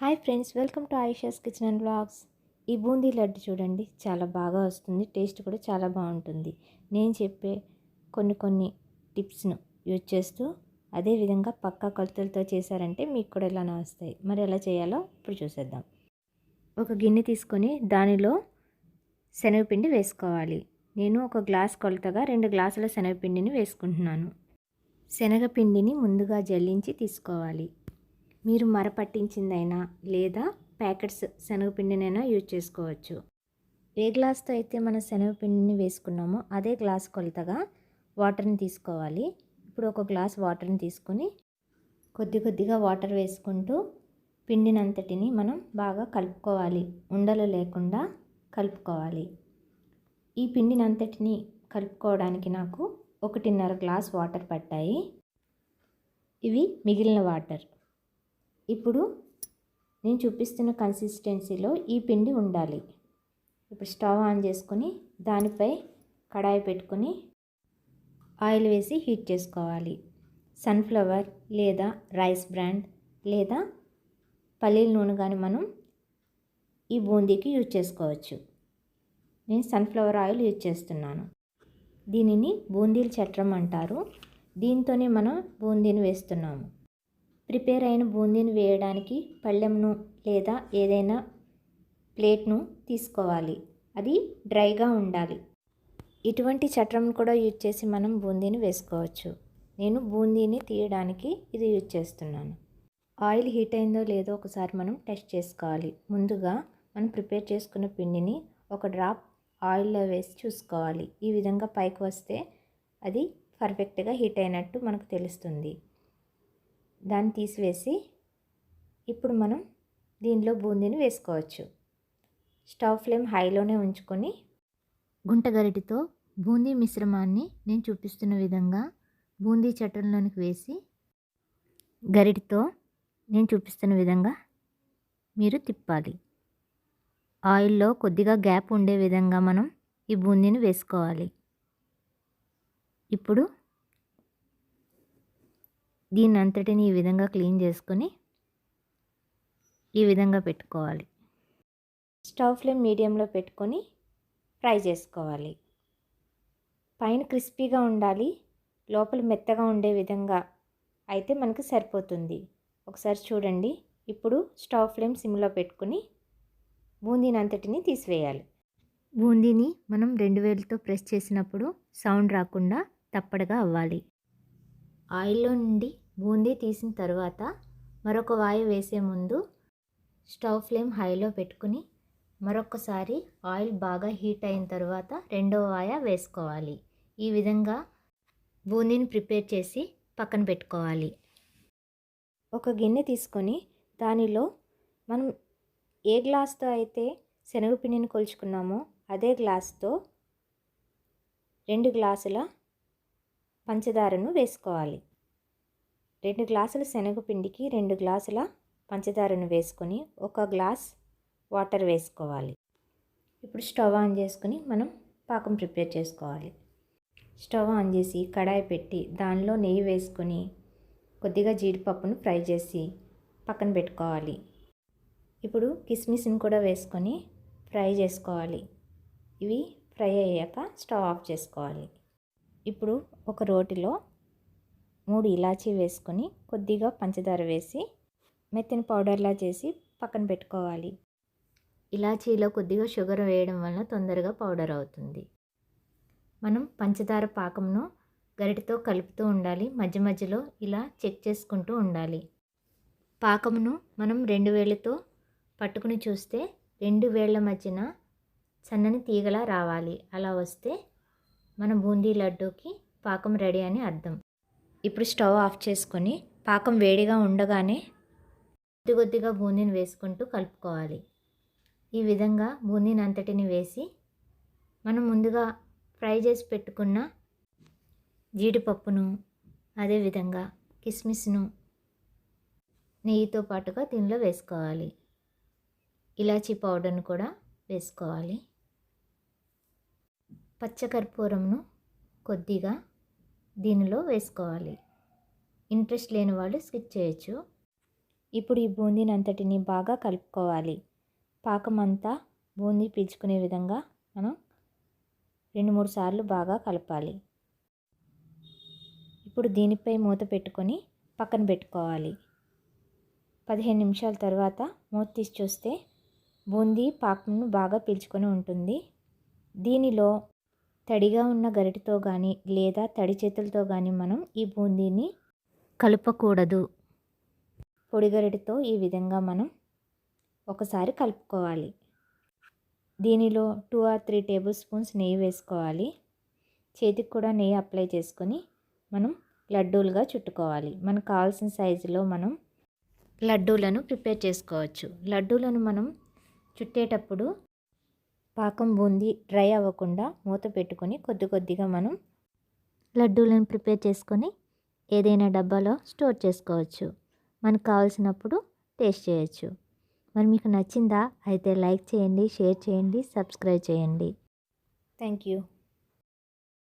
Hi friends welcome to Ayusha's kitchen and blogs ఈ బూందీ లడ్డు చూడండి చాలా బాగా వస్తుంది టేస్ట్ కూడా చాలా బాగుంటుంది. నేను చెప్పే కొన్ని కొన్ని టిప్స్ను యూజ్ చేస్తూ అదేవిధంగా పక్కా కొలతలతో చేశారంటే మీకు కూడా ఇలానే వస్తాయి. మరి ఎలా చేయాలో ఇప్పుడు చూసేద్దాం. ఒక గిన్నె తీసుకొని దానిలో శనగపిండి వేసుకోవాలి. నేను ఒక గ్లాస్ కొలతగా రెండు గ్లాసుల శనగపిండిని వేసుకుంటున్నాను. శనగపిండిని ముందుగా జల్లించి తీసుకోవాలి. మీరు మర పట్టించిందైనా లేదా ప్యాకెట్స్ శనగపిండినైనా యూజ్ చేసుకోవచ్చు. ఏ గ్లాస్తో అయితే మనం శనగపిండిని వేసుకున్నామో అదే గ్లాస్ కొలతగా వాటర్ని తీసుకోవాలి. ఇప్పుడు ఒక గ్లాస్ వాటర్ని తీసుకొని కొద్ది కొద్దిగా వాటర్ వేసుకుంటూ పిండినంతటిని మనం బాగా కలుపుకోవాలి. ఉండలు లేకుండా కలుపుకోవాలి. ఈ పిండినంతటిని కలుపుకోవడానికి నాకు ఒకటిన్నర గ్లాస్ వాటర్ పట్టాయి. ఇవి మిగిలిన వాటర్. ఇప్పుడు నేను చూపిస్తున్న కన్సిస్టెన్సీలో ఈ పిండి ఉండాలి. ఇప్పుడు స్టవ్ ఆన్ చేసుకొని దానిపై కడాయి పెట్టుకొని ఆయిల్ వేసి హీట్ చేసుకోవాలి. సన్ఫ్లవర్ లేదా రైస్ బ్రాండ్ లేదా పల్లీల నూనె కానీ మనం ఈ బూందీకి యూజ్ చేసుకోవచ్చు. నేను సన్ఫ్లవర్ ఆయిల్ యూజ్ చేస్తున్నాను. దీనిని బూందీలు చట్రం అంటారు. దీంతోనే మనం బూందీని వేస్తున్నాము. ప్రిపేర్ అయిన బూందీని వేయడానికి పళ్ళెంను లేదా ఏదైనా ప్లేట్ను తీసుకోవాలి. అది డ్రైగా ఉండాలి. ఇటువంటి చట్రం కూడా యూజ్ చేసి మనం బూందీని వేసుకోవచ్చు. నేను బూందీని తీయడానికి ఇది యూజ్ చేస్తున్నాను. ఆయిల్ హీట్ అయిందో లేదో ఒకసారి మనం టెస్ట్ చేసుకోవాలి. ముందుగా మనం ప్రిపేర్ చేసుకున్న పిండిని ఒక డ్రాప్ ఆయిల్లో వేసి చూసుకోవాలి. ఈ విధంగా పైకి వస్తే అది పర్ఫెక్ట్గా హీట్ అయినట్టు మనకు తెలుస్తుంది. దాన్ని తీసివేసి ఇప్పుడు మనం దీనిలో బూందీని వేసుకోవచ్చు. స్టవ్ ఫ్లేమ్ హైలోనే ఉంచుకొని గుంటగరిటితో బూందీ మిశ్రమాన్ని నేను చూపిస్తున్న విధంగా బూందీ చట్టంలోనికి వేసి గరిటితో నేను చూపిస్తున్న విధంగా మీరు తిప్పాలి. ఆయిల్లో కొద్దిగా గ్యాప్ ఉండే విధంగా మనం ఈ బూందీని వేసుకోవాలి. ఇప్పుడు దీన్ని అంతటిని ఈ విధంగా క్లీన్ చేసుకొని ఈ విధంగా పెట్టుకోవాలి. స్టవ్ ఫ్లేమ్ మీడియంలో పెట్టుకొని ఫ్రై చేసుకోవాలి. పైన క్రిస్పీగా ఉండాలి. లోపల మెత్తగా ఉండే విధంగా అయితే మనకు సరిపోతుంది. ఒకసారి చూడండి. ఇప్పుడు స్టవ్ ఫ్లేమ్ సిమ్లో పెట్టుకుని బూందీని అంతటిని తీసివేయాలి. బూందీని మనం రెండు వేలతో ప్రెస్ చేసినప్పుడు సౌండ్ రాకుండా తప్పడగా అవ్వాలి. ఆయిల్లో నుండి బూందీ తీసిన తర్వాత మరొక వాయు వేసే ముందు స్టవ్ ఫ్లేమ్ హైలో పెట్టుకుని మరొకసారి ఆయిల్ బాగా హీట్ అయిన తర్వాత రెండవ వాయ వేసుకోవాలి. ఈ విధంగా బూందీని ప్రిపేర్ చేసి పక్కన పెట్టుకోవాలి. ఒక గిన్నె తీసుకొని దానిలో మనం ఏ గ్లాస్తో అయితే శనగపిండిని కొలుచుకున్నామో అదే గ్లాస్తో రెండు గ్లాసుల పంచదారను వేసుకోవాలి. రెండు గ్లాసుల శనగపిండికి రెండు గ్లాసుల పంచదారను వేసుకొని ఒక గ్లాస్ వాటర్ వేసుకోవాలి. ఇప్పుడు స్టవ్ ఆన్ చేసుకుని మనం పాకం ప్రిపేర్ చేసుకోవాలి. స్టవ్ ఆన్ చేసి కడాయి పెట్టి దానిలో నెయ్యి వేసుకొని కొద్దిగా జీడిపప్పును ఫ్రై చేసి పక్కన పెట్టుకోవాలి. ఇప్పుడు కిస్మిస్ని కూడా వేసుకొని ఫ్రై చేసుకోవాలి. ఇవి ఫ్రై అయ్యాక స్టవ్ ఆఫ్ చేసుకోవాలి. ఇప్పుడు ఒక రోటిలో మూడు ఇలాచీ వేసుకొని కొద్దిగా పంచదార వేసి మెత్తని పౌడర్లా చేసి పక్కన పెట్టుకోవాలి. ఇలాచీలో కొద్దిగా షుగర్ వేయడం వలన తొందరగా పౌడర్ అవుతుంది. మనం పంచదార పాకంను గరిటతో కలుపుతూ ఉండాలి. మధ్య మధ్యలో ఇలా చెక్ చేసుకుంటూ ఉండాలి. పాకమును మనం రెండు వేళ్ళతో పట్టుకుని చూస్తే రెండు వేళ్ళ మధ్యన సన్నని తీగలా రావాలి. అలా వస్తే మన బూందీ లడ్డూకి పాకం రెడీ అని అర్థం. ఇప్పుడు స్టవ్ ఆఫ్ చేసుకొని పాకం వేడిగా ఉండగానే కొద్ది కొద్దిగా బూందీని వేసుకుంటూ కలుపుకోవాలి. ఈ విధంగా బూందీని అంతటిని వేసి మనం ముందుగా ఫ్రై చేసి పెట్టుకున్న జీడిపప్పును అదేవిధంగా కిస్మిస్ను నెయ్యితో పాటుగా దీనిలో వేసుకోవాలి. ఇలాచీ పౌడర్ను కూడా వేసుకోవాలి. పచ్చకర్పూరంను కొద్దిగా దీనిలో వేసుకోవాలి. ఇంట్రెస్ట్ లేని వాళ్ళు స్కిప్ చేయొచ్చు. ఇప్పుడు ఈ బూందీని అంతటిని బాగా కలుపుకోవాలి. పాకం అంతా బూందీ పీల్చుకునే విధంగా మనం రెండు మూడు సార్లు బాగా కలపాలి. ఇప్పుడు దీనిపై మూత పెట్టుకొని పక్కన పెట్టుకోవాలి. పదిహేను నిమిషాల తర్వాత మూత తీసి చూస్తే బూందీ పాకంను బాగా పీల్చుకొని ఉంటుంది. దీనిలో తడిగా ఉన్న గరిటితో కానీ లేదా తడి చేతులతో కానీ మనం ఈ బూందీని కలపకూడదు. పొడి గరిటెతో ఈ విధంగా మనం ఒకసారి కలుపుకోవాలి. దీనిలో two or three tablespoons నెయ్యి వేసుకోవాలి. చేతికి కూడా నెయ్యి అప్లై చేసుకొని మనం లడ్డూలుగా చుట్టుకోవాలి. మనకు కావాల్సిన సైజులో మనం లడ్డూలను ప్రిపేర్ చేసుకోవచ్చు. లడ్డూలను మనం చుట్టేటప్పుడు పాకం బూందీ డ్రై అవ్వకుండా మూత పెట్టుకొని కొద్ది కొద్దిగా మనం లడ్డూలను ప్రిపేర్ చేసుకొని ఏదైనా డబ్బాలో స్టోర్ చేసుకోవచ్చు. మనకు కావాల్సినప్పుడు టేస్ట్ చేయొచ్చు. మరి మీకు నచ్చిందా? అయితే లైక్ చేయండి షేర్ చేయండి సబ్స్క్రైబ్ చేయండి. Thank you.